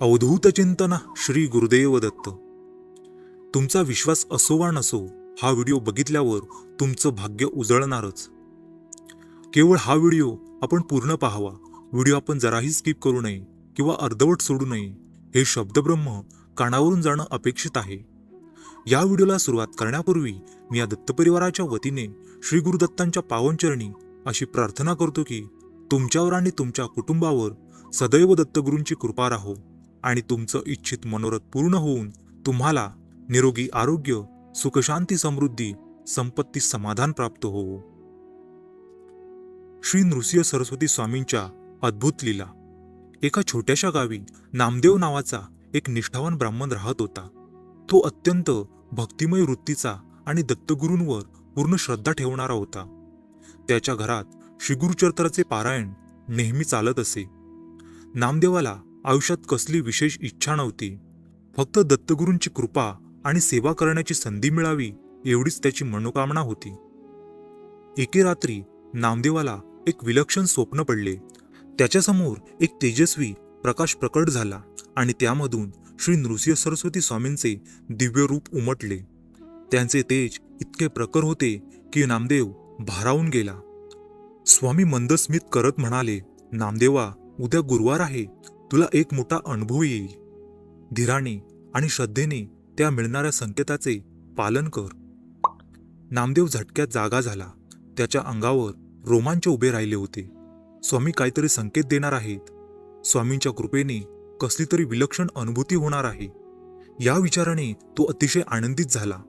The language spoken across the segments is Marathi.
अवधूत चिंतन श्री गुरुदेव दत्त. तुमचा विश्वास असो वा नसो हा व्हिडिओ बघितल्यावर तुमचं भाग्य उजळणारच. केवळ हा व्हिडिओ आपण पूर्ण पाहावा व्हिडिओ आपण जराही स्किप करू नये किंवा अर्धवट सोडू नये हे शब्दब्रह्म कानावरून जाणं अपेक्षित आहे. या व्हिडिओला सुरुवात करण्यापूर्वी मी या दत्तपरिवाराच्या वतीने श्री गुरुदत्तांच्या पावनचरणी अशी प्रार्थना करतो की तुमच्यावर आणि तुमच्या कुटुंबावर सदैव दत्तगुरूंची कृपा राहो. आणि तुमचं इच्छित मनोरथ पूर्ण होऊन तुम्हाला निरोगी आरोग्य सुखशांती समृद्धी संपत्ती समाधान प्राप्त हो. श्री नृसिंह सरस्वती स्वामींच्या अद्भुत लीला. एका छोट्याशा गावी नामदेव नावाचा एक निष्ठावान ब्राह्मण राहत होता. तो अत्यंत भक्तिमय वृत्तीचा आणि दत्तगुरूंवर पूर्ण श्रद्धा ठेवणारा होता. त्याच्या घरात श्रीगुरुचरित्राचे पारायण नेहमी चालत असे. नामदेवाला आयुष्यात कसली विशेष इच्छा नव्हती. फक्त दत्तगुरूंची कृपा आणि सेवा करण्याची संधी मिळावी एवढीच त्याची मनोकामना होती. एके रात्री नामदेवाला एक विलक्षण स्वप्न पडले. त्याच्यासमोर एक तेजस्वी प्रकाश प्रकट झाला आणि त्यामधून श्री नृसिंह सरस्वती स्वामींचे दिव्य रूप उमटले. त्यांचे तेज इतके प्रखर होते की नामदेव भारावून गेला. स्वामी मंदस्मित करत म्हणाले नामदेवा उद्या गुरुवार आहे. तुला एक मोठा अनुभव येईल. धीराने आणि श्रद्धेने त्या मिळणाऱ्या संकेताचे पालन कर. नामदेव झटक्यात जागा झाला. त्याच्या अंगावर रोमांच उभे राहिले होते. स्वामी काहीतरी संकेत देणार आहेत. स्वामींच्या कृपेने कसली तरी विलक्षण अनुभूती होणार आहे. या विचाराने तो अतिशय आनंदित झाला.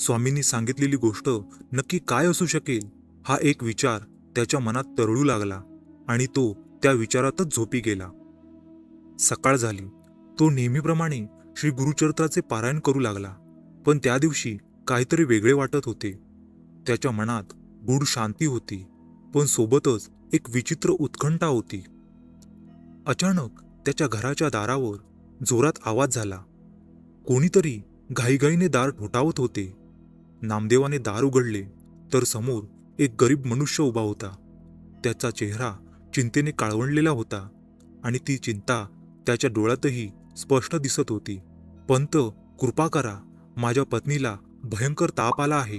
स्वामींनी सांगितलेली गोष्ट नक्की काय असू शकेल हा एक विचार त्याच्या मनात तरळू लागला आणि तो त्या विचारातच झोपी गेला. सकाळ झाली. तो नेहमीप्रमाणे श्री गुरुचरित्राचे पारायण करू लागला. पण त्या दिवशी काहीतरी वेगळे वाटत होते. त्याच्या मनात गूढ शांती होती. पण सोबतच एक विचित्र उत्कंठा होती. अचानक त्याच्या घराच्या दारावर जोरात आवाज झाला. कोणीतरी घाईघाईने दार ठोठावत होते. नामदेवाने दार उघडले तर समोर एक गरीब मनुष्य उभा होता. त्याचा चेहरा चिंतेने काळवणलेला होता आणि ती चिंता त्याच्या डोळ्यातही स्पष्ट दिसत होती. पंत कृपा करा. माझ्या पत्नीला भयंकर ताप आला आहे.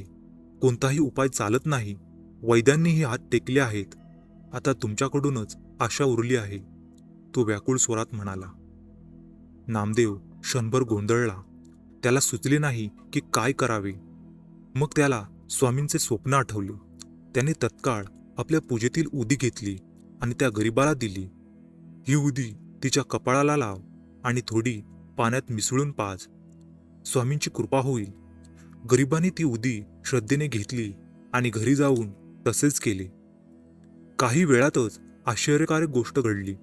कोणताही उपाय चालत नाही. वैद्यांनीही हात टेकले आहेत. आता तुमच्याकडूनच आशा उरली आहे. तो व्याकुळ स्वरात म्हणाला. नामदेव क्षणभर गोंधळला. त्याला सुचले नाही की काय करावे. मग त्याला स्वामींचे स्वप्न आठवले. त्याने तत्काळ आपल्या पूजेतील उदी घेतली आणि त्या गरीबाला दिली. ही उदी तिच्या कपाळाला लाव आणि थोडी पाण्यात मिसळून पाज. स्वामींची कृपा होईल. गरिबाने ती उदी श्रद्धेने घेतली आणि घरी जाऊन तसेच केले. काही वेळातच आश्चर्यकारक गोष्ट घडली.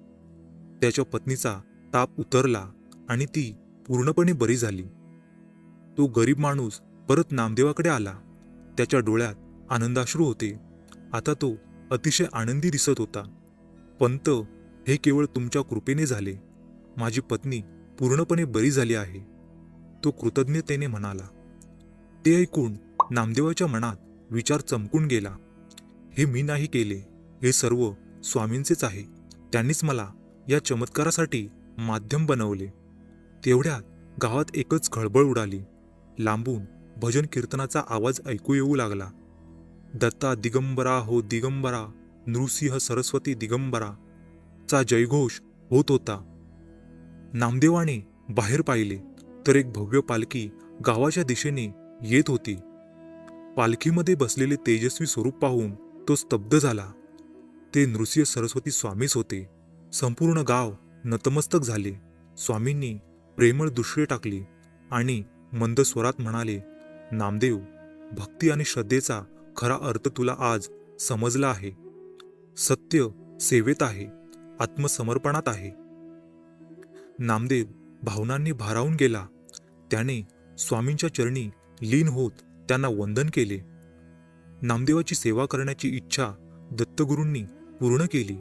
त्याच्या पत्नीचा ताप उतरला आणि ती पूर्णपणे बरी झाली. तो गरीब माणूस परत नामदेवाकडे आला. त्याच्या डोळ्यात आनंदाश्रू होते. आता तो अतिशय आनंदी दिसत होता. पंत हे केवळ तुमच्या कृपेने झाले. माझी पत्नी पूर्णपणे बरी झाली आहे. तो कृतज्ञतेने म्हणाला. ते ऐकून नामदेवाच्या मनात विचार चमकून गेला. हे मी नाही केले. हे सर्व स्वामींचेच आहे. त्यांनीच मला या चमत्कारासाठी माध्यम बनवले. तेवढ्यात गावात एकच खळबळ उडाली. लांबून भजन कीर्तनाचा आवाज ऐकू येऊ लागला. दत्ता दिगंबरा हो दिगंबरा नृसिंह सरस्वती दिगंबरा चा जयघोष होत होता. नामदेवाने बाहेर पाहिले तर एक भव्य पालखी गावाच्या दिशेने येत होती. पालखीमध्ये बसलेले तेजस्वी स्वरूप पाहून तो स्तब्ध झाला. ते नृसिंह सरस्वती स्वामीच होते. संपूर्ण गाव नतमस्तक झाले. स्वामींनी प्रेमळ दुष्रे टाकली आणि मंद स्वरात म्हणाले नामदेव भक्ती आणि श्रद्धेचा खरा अर्थ तुला आज समजला आहे. सत्य सेवेत आहे. आत्मसमर्पणात आहे. नामदेव भावनांनी भारावून गेला. त्याने स्वामींच्या चरणी लीन होत त्यांना वंदन केले. नामदेवाची सेवा करण्याची इच्छा दत्तगुरूंनी पूर्ण केली.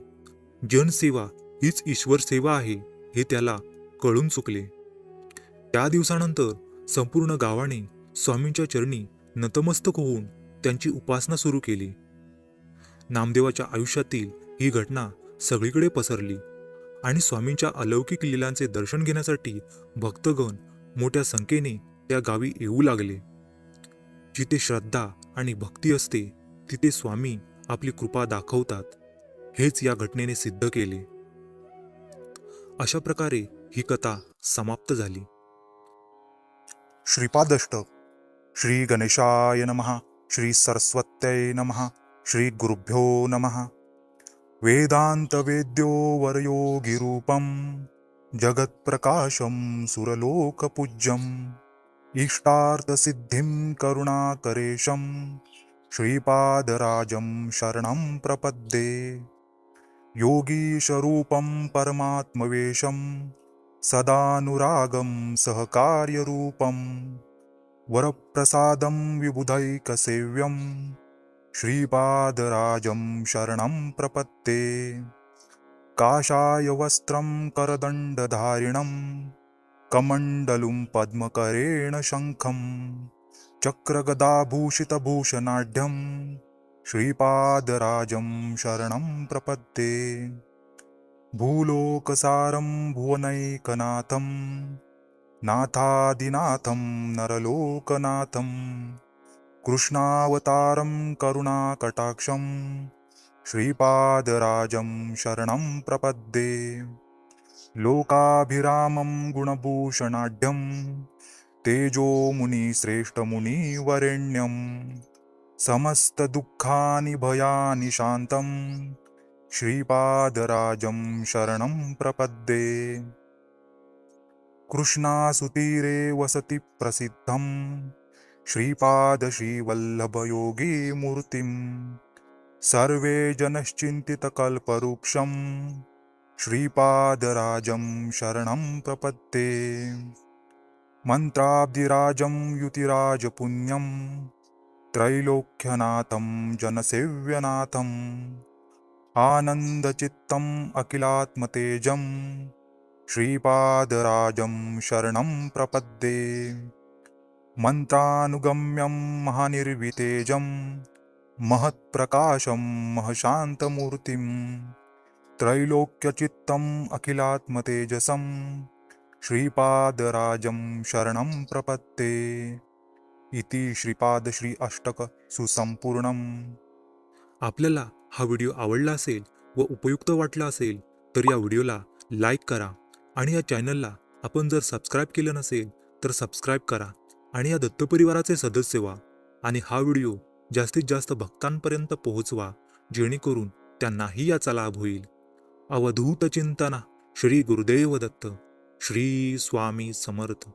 जनसेवा हीच ईश्वर सेवा आहे हे त्याला कळून चुकले. त्या दिवसानंतर संपूर्ण गावाने स्वामींच्या चरणी नतमस्तक होऊन त्यांची उपासना सुरू केली. नामदेवाच्या आयुष्यातील ही घटना सगळीकडे पसरली. आणि स्वामींच्या अलौकिक लिलांचे दर्शन घेण्यासाठी भक्तगण मोठ्या संख्येने त्या गावी येऊ लागले. जिथे श्रद्धा आणि भक्ती असते तिथे स्वामी आपली कृपा दाखवतात. हेच या घटनेने सिद्ध केले. अशा प्रकारे ही कथा समाप्त झाली. श्रीपादष्टक श्री गणेशाय नमः. श्री सरस्वत्यै नमः. श्री गुरुभ्यो नमः. वेदान्तवेद्यो वरयोगिरूपं जगत्प्रकाशं सुरलोकपूज्यम् इष्टार्थसिद्धिं करुणाकरेशं श्रीपादराजं शरणं प्रपद्ये। योगीशरूपं परमात्मवेशं सदानुरागं सहकार्यरूपं वरप्रसादं विबुधैकसेव्यम् श्रीपादराजं शरणं प्रपत्ते। काशायवस्त्रं करदण्डधारिणं कमण्डलुं पद्मकरेण शङ्खं चक्रगदाभूषितभूषणाढ्यं श्रीपादराजं शरणं प्रपद्ये भूलोकसारं भुवनैकनाथं नाथादिनाथं नरलोकनाथम् कृष्णावतारं करुणाकटाक्षं श्रीपादराजं शरणं प्रपद्ये। लोकाभिरामं गुणभूषणाढ्यं तेजोमुनिश्रेष्ठमुनिवरेण्यं समस्तदुःखानि भयानि शान्तं श्रीपादराजं शरणं प्रपद्ये। कृष्णासुतीरे वसति प्रसिद्धम् प्रसिद्धं श्रीपादश्रीवल्लभयोगीमूर्तिं सर्वे जनश्चिन्तितकल्पवृक्षं श्रीपादराजं शरणं प्रपद्ये मन्त्राब्धिराजं युतिराजपुण्यं त्रैलोक्यनाथं जनसेव्यनाथम्। आनन्दचित्तम् अखिलात्मतेजं श्रीपादराजं शरणं प्रपद्ये मन्तानुगम्यं महानिर्वितेजं महत्प्रकाशं महशान्तमूर्तिं त्रैलोक्यचित्तम् अखिलात्मतेजसं श्रीपादराजं शरणं प्रपत्ते। इति श्रीपादश्री अष्टक सुसंपूर्णम् आपल्याला हा व्हिडिओ आवडला असेल व उपयुक्त वाटला असेल तर या व्हिडिओला लाईक करा आणि या चॅनलला आपण जर सबस्क्राईब केलं नसेल तर सबस्क्राईब करा. आणि या दत्तपरिवाराचे सदस्य व्हा आणि हा व्हिडिओ जास्तीत जास्त भक्तांपर्यंत पोहोचवा जेणेकरून त्यांनाही याचा लाभ होईल. अवधूत चिंतना श्री गुरुदेव दत्त श्री स्वामी समर्थ.